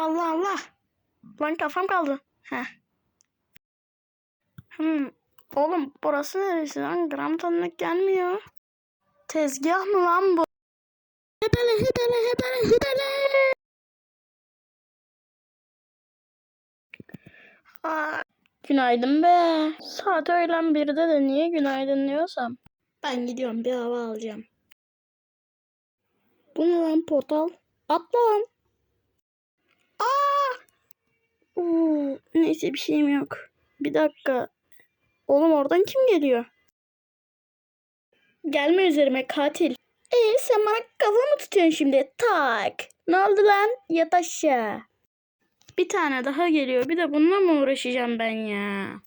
Allah Allah. Lan kafam kaldı. Heh. Hmm. Oğlum burası neresi lan? Gram tanıdık gelmiyor. Tezgah mı lan bu? Hebele hebele hebele hebele. Günaydın be. Saat öğlen birde de niye günaydın diyorsam. Ben gidiyorum bir hava alacağım. Bu ne lan portal? Atla lan. Aa! Oo, neyse bir şeyim yok. Bir dakika. Oğlum oradan kim geliyor? Gelme üzerime katil. Ee sen bana kafa mı tutuyorsun şimdi? Tak. Ne oldu lan? Yat aşağı. Bir tane daha geliyor. Bir de bununla mı uğraşacağım ben ya?